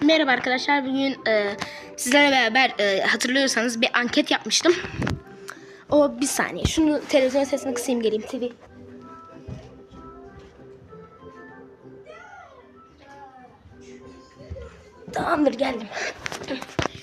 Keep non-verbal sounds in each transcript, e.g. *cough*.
Merhaba arkadaşlar. Bugün e, sizlerle beraber e, hatırlıyorsanız bir anket yapmıştım. O bir saniye. Şunu televizyon sesini kısayım geleyim TV. Tamamdır geldim.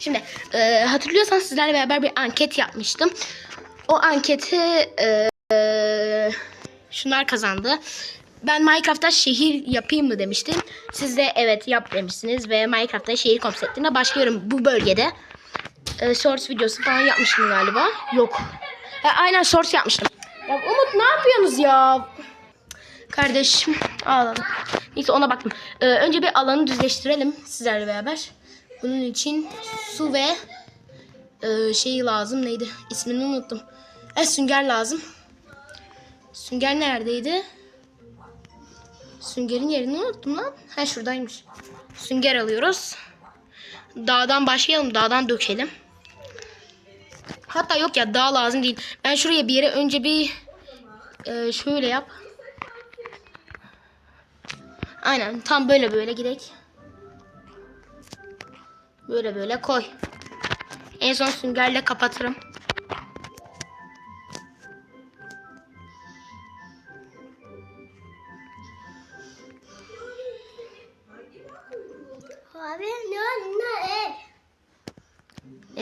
Şimdi e, hatırlıyorsanız sizlerle beraber bir anket yapmıştım. O anketi e, şunlar kazandı. Ben Minecraft'ta şehir yapayım mı demiştim. Siz de evet yap demişsiniz ve Minecraft'ta şehir konseptine başlıyorum bu bölgede. E, shorts videosu falan yapmıştım galiba. Yok. E, aynen shorts yapmıştım. Ya Umut ne yapıyorsunuz ya? Kardeşim ağladım. Neyse ona baktım. E, önce bir alanı düzleştirelim sizlerle beraber. Bunun için su ve e, şeyi lazım. Neydi? İsmini unuttum. E, sünger lazım. Sünger neredeydi? Süngerin yerini unuttum lan. Ha şuradaymış. Sünger alıyoruz. Dağdan başlayalım. Dağdan dökelim. Hatta yok ya dağ lazım değil. Ben şuraya bir yere önce bir e, şöyle yap. Aynen tam böyle böyle gidek. Böyle böyle koy. En son süngerle kapatırım.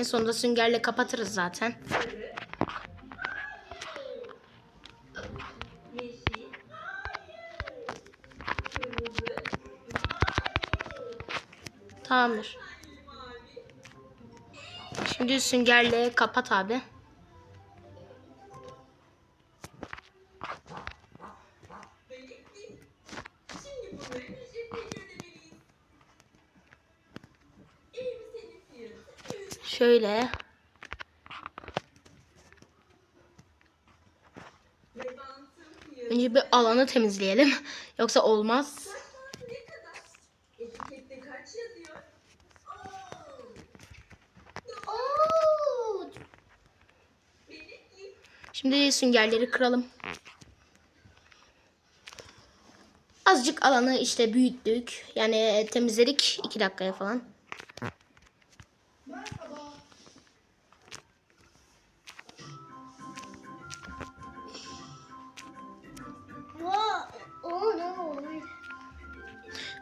En sonunda süngerle kapatırız zaten. Tamamdır. Şimdi süngerle kapat abi. Şöyle. Önce bir alanı temizleyelim. *laughs* Yoksa olmaz. Şimdi süngerleri kıralım. Azıcık alanı işte büyüttük. Yani temizledik 2 dakikaya falan.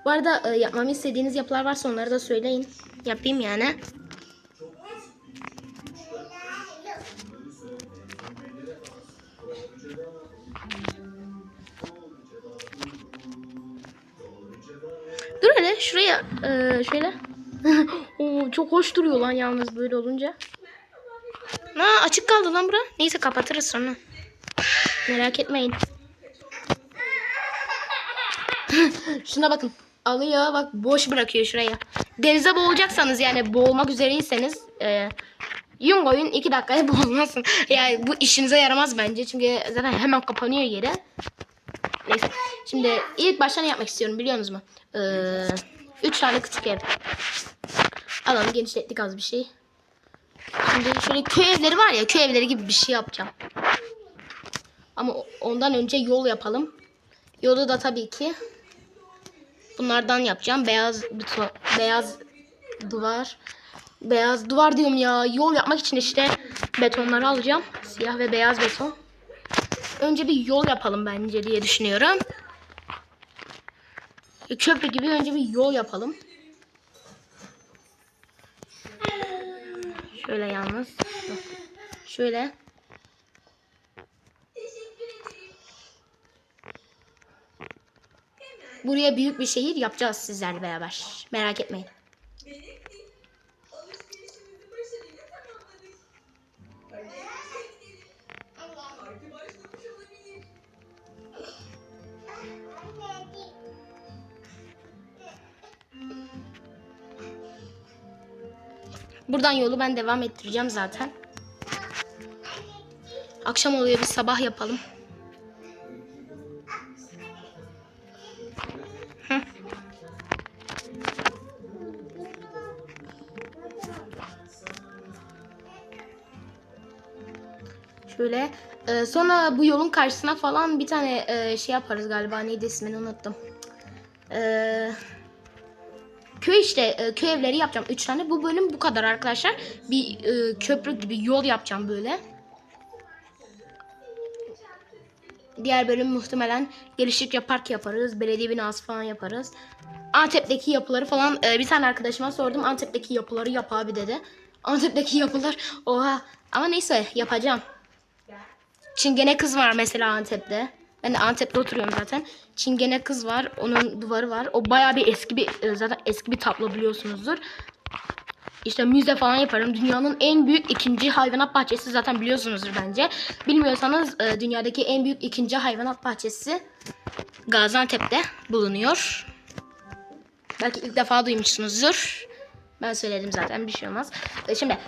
Bu arada e, yapmamı istediğiniz yapılar varsa onları da söyleyin. Yapayım yani. Dur hele şuraya e, şöyle. *laughs* Oo, çok hoş duruyor lan yalnız böyle olunca. Ha, açık kaldı lan bura. Neyse kapatırız sonra. Merak etmeyin. *laughs* Şuna bakın. Alıyor bak boş bırakıyor şuraya. Denize boğulacaksanız yani boğulmak üzereyseniz e, Yungo'yun 2 dakikaya *laughs* boğulmasın. Yani bu işinize yaramaz bence. Çünkü zaten hemen kapanıyor yere. Neyse. Şimdi ilk başta ne yapmak istiyorum biliyor musunuz? Ee, 3 tane küçük ev. Alanı genişlettik az bir şey. Şimdi şöyle köy evleri var ya köy evleri gibi bir şey yapacağım. Ama ondan önce yol yapalım. Yolu da tabii ki bunlardan yapacağım. Beyaz beyaz duvar. Beyaz duvar diyorum ya. Yol yapmak için işte betonları alacağım. Siyah ve beyaz beton. Önce bir yol yapalım bence diye düşünüyorum. Köprü gibi önce bir yol yapalım. Şöyle yalnız. Şöyle. Buraya büyük bir şehir yapacağız sizlerle beraber. Merak etmeyin. Buradan yolu ben devam ettireceğim zaten. Akşam oluyor bir sabah yapalım. Sonra bu yolun karşısına falan bir tane e, şey yaparız galiba. Neydi ismini unuttum. E, köy işte e, köy evleri yapacağım. 3 tane. Bu bölüm bu kadar arkadaşlar. Bir e, köprü gibi yol yapacağım böyle. Diğer bölüm muhtemelen geliştikçe park yaparız. Belediye binası falan yaparız. Antep'teki yapıları falan e, bir tane arkadaşıma sordum. Antep'teki yapıları yap abi dedi. Antep'teki yapılar oha. Ama neyse yapacağım. Çingene kız var mesela Antep'te. Ben de Antep'te oturuyorum zaten. Çingene kız var. Onun duvarı var. O bayağı bir eski bir e, zaten eski bir tablo biliyorsunuzdur. İşte müze falan yaparım. Dünyanın en büyük ikinci hayvanat bahçesi zaten biliyorsunuzdur bence. Bilmiyorsanız e, dünyadaki en büyük ikinci hayvanat bahçesi Gaziantep'te bulunuyor. Belki ilk defa duymuşsunuzdur. Ben söyledim zaten bir şey olmaz. E, Şimdi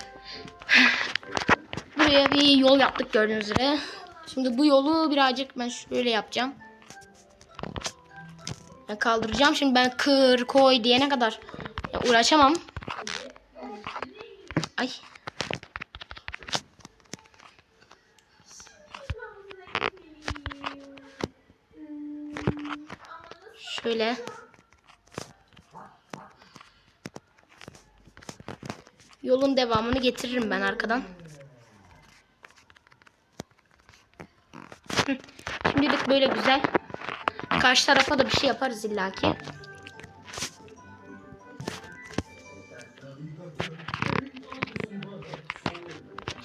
*sighs* buraya bir yol yaptık gördüğünüz üzere. Şimdi bu yolu birazcık ben şöyle yapacağım. Ya kaldıracağım. Şimdi ben kır koy diyene kadar ya uğraşamam. Ay. Şöyle. Yolun devamını getiririm ben arkadan. Şimdilik böyle güzel. Karşı tarafa da bir şey yaparız illaki.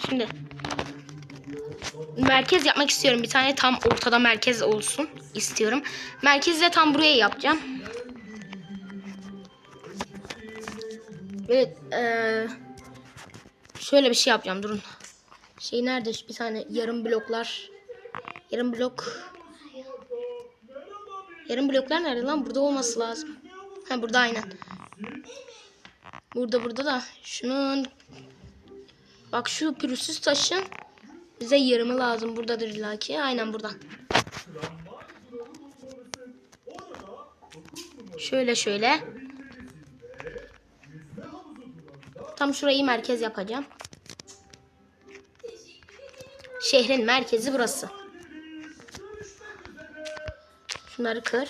Şimdi merkez yapmak istiyorum. Bir tane tam ortada merkez olsun istiyorum. Merkezi de tam buraya yapacağım. Evet. eee, şöyle bir şey yapacağım. Durun. Şey nerede? Bir tane yarım bloklar. Yarım blok. Yarım bloklar nerede lan? Burada olması lazım. Ha burada aynen. Burada burada da şunun Bak şu pürüzsüz taşın bize yarımı lazım. Buradadır illaki. Aynen burada. Şöyle şöyle. Tam şurayı merkez yapacağım. Şehrin merkezi burası. Şunları kır.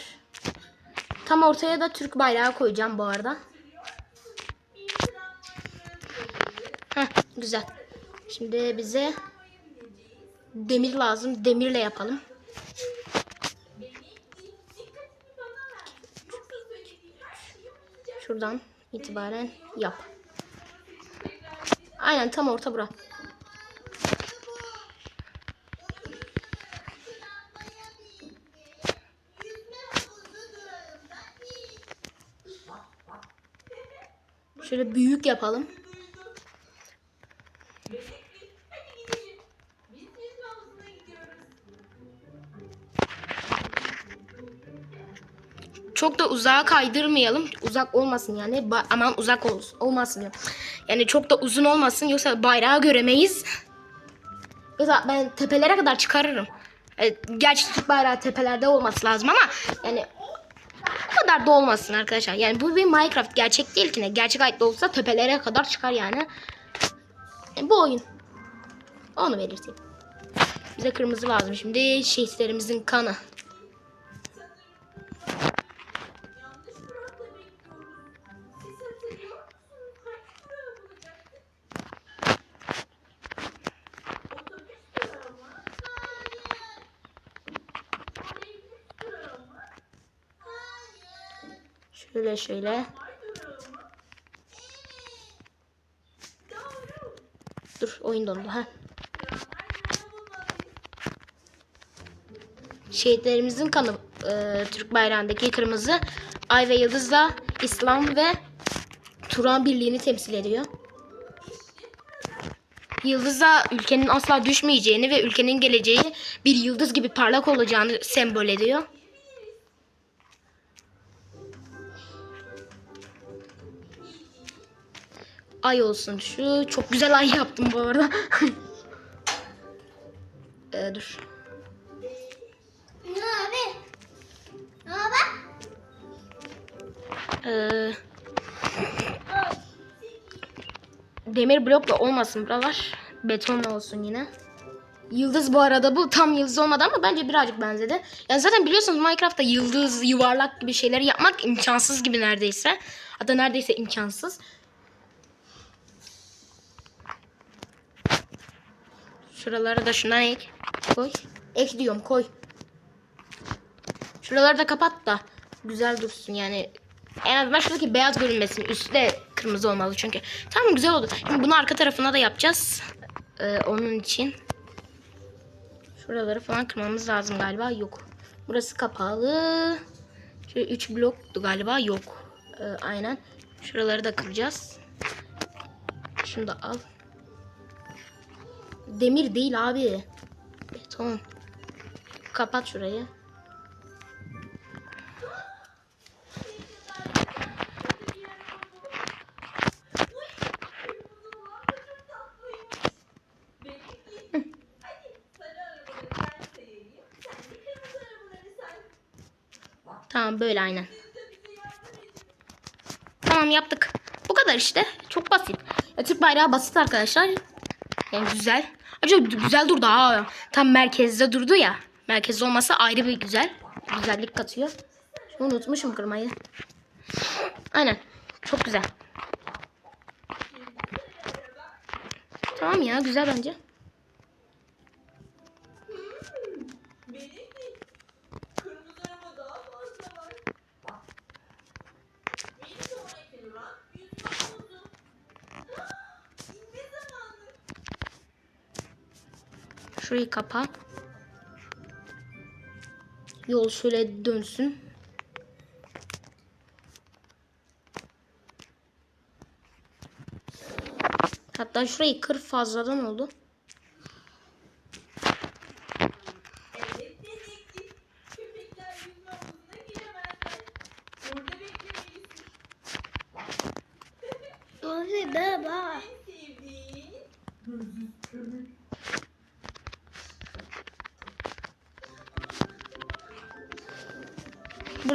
Tam ortaya da Türk bayrağı koyacağım bu arada. Heh, güzel. Şimdi bize demir lazım. Demirle yapalım. Şuradan itibaren yap. Aynen tam orta bura. Şöyle büyük yapalım. Çok da uzağa kaydırmayalım. Uzak olmasın yani. Ba- aman uzak ol- olmasın. ya. Yani çok da uzun olmasın yoksa bayrağı göremeyiz. Yoksa ben tepelere kadar çıkarırım. Evet, gerçi bayrağı tepelerde olması lazım ama yani kadar da olmasın arkadaşlar. Yani bu bir Minecraft gerçek değil ki ne. Gerçek hayatta olsa tepelere kadar çıkar yani. E, bu oyun. Onu belirteyim. Bize kırmızı lazım şimdi. Şehitlerimizin kanı. Şöyle şöyle. Dur oyun dondu. Ha. Şehitlerimizin kanı e, Türk bayrağındaki kırmızı ay ve yıldızla İslam ve Turan birliğini temsil ediyor. Yıldız da ülkenin asla düşmeyeceğini ve ülkenin geleceği bir yıldız gibi parlak olacağını sembol ediyor. Ay olsun şu. Çok güzel ay yaptım bu arada. *laughs* E, dur. Ne abi? Ne haber? Ee, demir blokla olmasın buralar. Betonla olsun yine. Yıldız bu arada bu tam yıldız olmadı ama bence birazcık benzedi. Yani zaten biliyorsunuz Minecraft'ta yıldız, yuvarlak gibi şeyleri yapmak imkansız gibi neredeyse. Hatta neredeyse imkansız. Şuraları da şundan ek. Koy. Ek diyorum koy. Şuraları da kapat da güzel dursun yani. En azından şuradaki beyaz görünmesin. Üstü de kırmızı olmalı çünkü. Tamam güzel oldu. Şimdi bunu arka tarafına da yapacağız. Ee, onun için. Şuraları falan kırmamız lazım galiba. Yok. Burası kapalı. Şöyle 3 bloktu galiba. Yok. Ee, aynen. Şuraları da kıracağız. Şunu da al. Demir değil abi. Beton. Kapat şurayı. Tamam böyle aynen. Tamam yaptık. Bu kadar işte. Çok basit. Ya, Türk bayrağı basit arkadaşlar. Yani güzel. Acaba güzel durdu ha. Tam merkezde durdu ya. Merkezde olması ayrı bir güzel. Güzellik katıyor. Unutmuşum kırmayı. Aynen. Çok güzel. Tamam ya güzel bence. Şurayı kapa. Yol şöyle dönsün. Hatta şurayı kır fazladan oldu. Evet dedektif.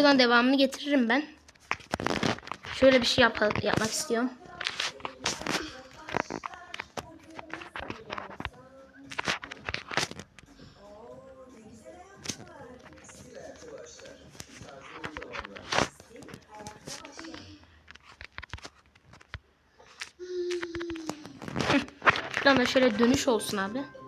Buradan devamını getiririm ben. Şöyle bir şey yap yapmak istiyorum. Da şöyle dönüş olsun abi.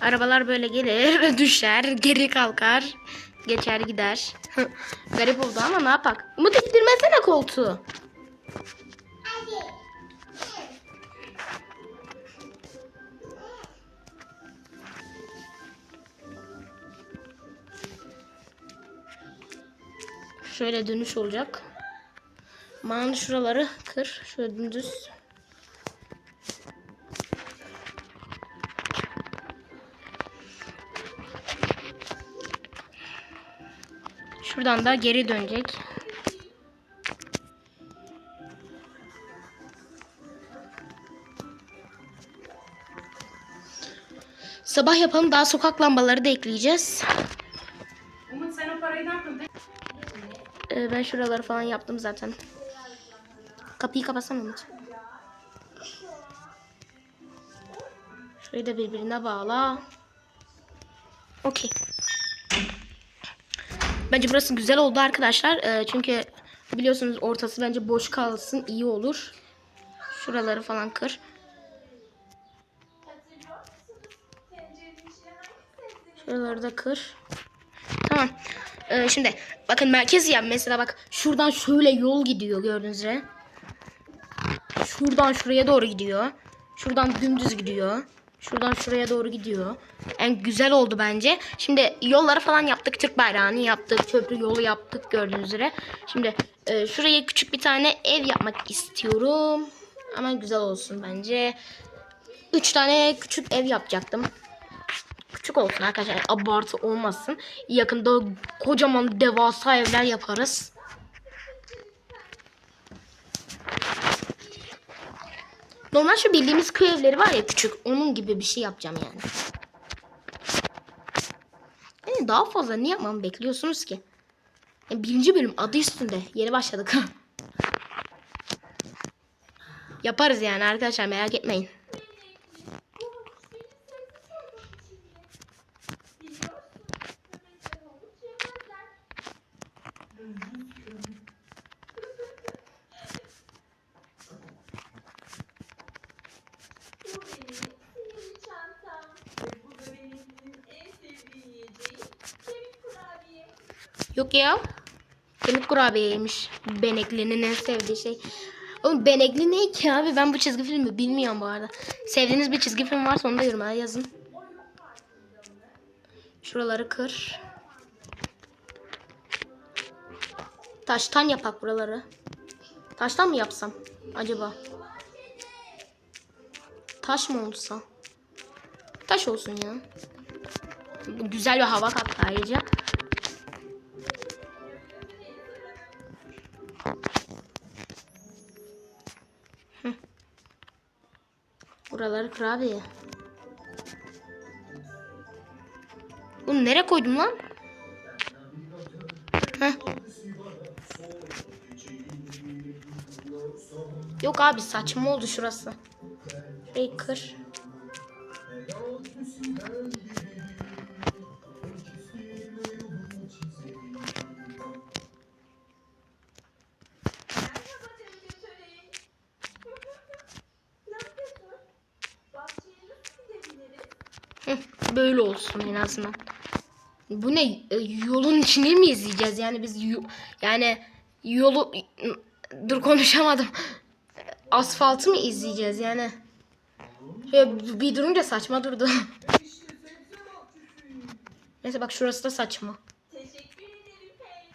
Arabalar böyle gelir, düşer, geri kalkar, geçer gider. *laughs* Garip oldu ama ne yapak? Umut ittirmesene koltuğu. Şöyle dönüş olacak. Man şuraları kır. Şöyle dümdüz. Şuradan da geri dönecek. Sabah yapalım. Daha sokak lambaları da ekleyeceğiz. Ee, ben şuraları falan yaptım zaten. Kapıyı kapatsana Umut. Şurayı da birbirine bağla. Okey. Bence burası güzel oldu arkadaşlar. Ee, çünkü biliyorsunuz ortası bence boş kalsın iyi olur. Şuraları falan kır. Şuraları da kır. Tamam. Ee, şimdi bakın merkez ya mesela bak şuradan şöyle yol gidiyor gördüğünüz üzere. Şuradan şuraya doğru gidiyor. Şuradan dümdüz gidiyor. Şuradan şuraya doğru gidiyor. En güzel oldu bence. Şimdi yolları falan yaptık. Türk bayrağını yaptık. Köprü yolu yaptık gördüğünüz üzere. Şimdi e, şuraya küçük bir tane ev yapmak istiyorum. Ama güzel olsun bence. Üç tane küçük ev yapacaktım. Küçük olsun arkadaşlar. Abartı olmasın. Yakında kocaman devasa evler yaparız. Normal şu bildiğimiz köy evleri var ya küçük. Onun gibi bir şey yapacağım yani. Yani daha fazla ne yapmamı bekliyorsunuz ki? Yani birinci bölüm adı üstünde. Yeni başladık. *laughs* Yaparız yani arkadaşlar merak etmeyin. Bu benim sihirli çantam. Ve bu da benimkinin en sevdiği yiyeceği kemik kurabiye. Yok ya. Kemik kurabiyeymiş. Benekli'nin en sevdiği şey. Oğlum Benekli ne ki abi? Ben bu çizgi filmi bilmiyorum bu arada. Sevdiğiniz bir çizgi film varsa onu da yorumlara yazın. Şuraları kır. Taştan yapak buraları. Taştan mı yapsam acaba? Taş mı olsa? Taş olsun ya. Güzel bir hava kattı ayrıca. Buraları kır. Bunu nereye koydum lan? Heh. Yok abi saçma oldu şurası. Şurayı kır. Böyle olsun en azından. Bu ne? E, Yolun içini mi izleyeceğiz? Yani biz yani yolu dur konuşamadım. Asfaltı mı izleyeceğiz yani? Şöyle bir durunca saçma durdu. Neyse bak şurası da saçma. Teşekkür ederim Pey.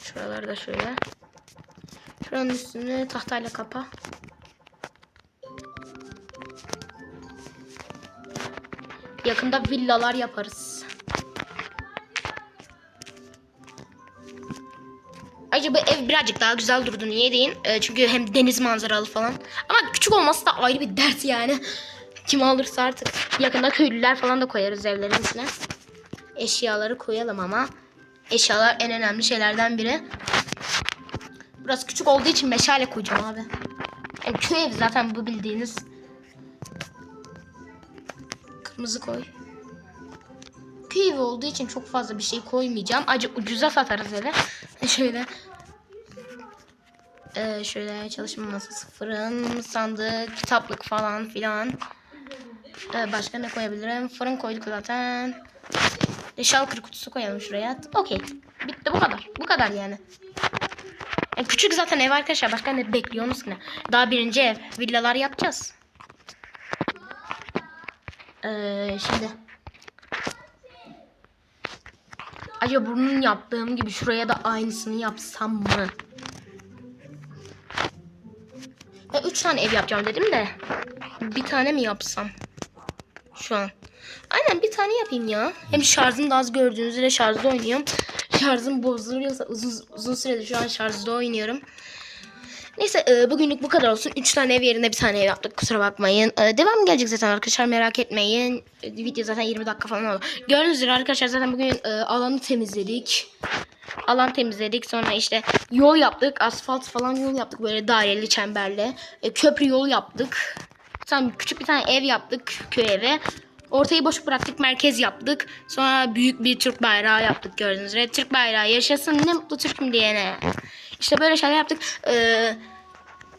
Şuraları da şöyle. Şuranın üstünü tahtayla kapa. Yakında villalar yaparız. Ayrıca bu ev birazcık daha güzel durdu. Niye deyin? Ee, çünkü hem deniz manzaralı falan. Ama küçük olması da ayrı bir dert yani. Kim alırsa artık. Yakında köylüler falan da koyarız evlerin içine. Eşyaları koyalım ama. Eşyalar en önemli şeylerden biri. Burası küçük olduğu için meşale koyacağım abi. Yani köy evi zaten bu bildiğiniz. Kırmızı koy. Evi olduğu için çok fazla bir şey koymayacağım. Acı ucuza satarız eve. *laughs* şöyle. Ee, şöyle çalışma masası, fırın, sandık, kitaplık falan filan. Ee, başka ne koyabilirim? Fırın koyduk zaten. E, şalkır kutusu koyalım şuraya. Okey. Bitti bu kadar. Bu kadar yani. E, küçük zaten ev arkadaşlar. Başka ne bekliyorsunuz ki ne? Daha birinci ev. Villalar yapacağız. Ee, şimdi. Acaba bunun yaptığım gibi şuraya da aynısını yapsam mı? E, üç tane ev yapacağım dedim de. Bir tane mi yapsam? Şu an. Aynen bir tane yapayım ya. Hem şarjım da az gördüğünüz üzere şarjda oynuyorum. *laughs* Şarjım bozuluyorsa uzun, uzun süredir şu an şarjda oynuyorum. Neyse e, bugünlük bu kadar olsun. 3 tane ev yerine bir tane ev yaptık. Kusura bakmayın. E, devam gelecek zaten arkadaşlar merak etmeyin. E, video zaten 20 dakika falan oldu. Gördüğünüz üzere arkadaşlar zaten bugün e, alanı temizledik. Alan temizledik. Sonra işte yol yaptık. Asfalt falan yol yaptık. Böyle daireli çemberle. E, köprü yol yaptık. Sonra küçük bir tane ev yaptık. Köy evi. Ortayı boş bıraktık. Merkez yaptık. Sonra büyük bir Türk bayrağı yaptık gördüğünüz üzere. Türk bayrağı yaşasın ne mutlu Türk'üm diyene. İşte böyle şeyler yaptık. Ee,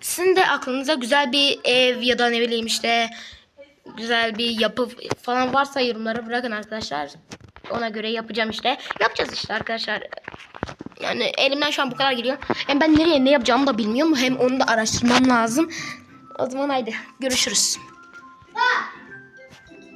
sizin de aklınıza güzel bir ev ya da ne bileyim işte güzel bir yapı falan varsa yorumlara bırakın arkadaşlar. Ona göre yapacağım işte. Yapacağız işte arkadaşlar. Yani elimden şu an bu kadar geliyor. Hem ben nereye ne yapacağımı da bilmiyorum. Hem onu da araştırmam lazım. O zaman haydi görüşürüz.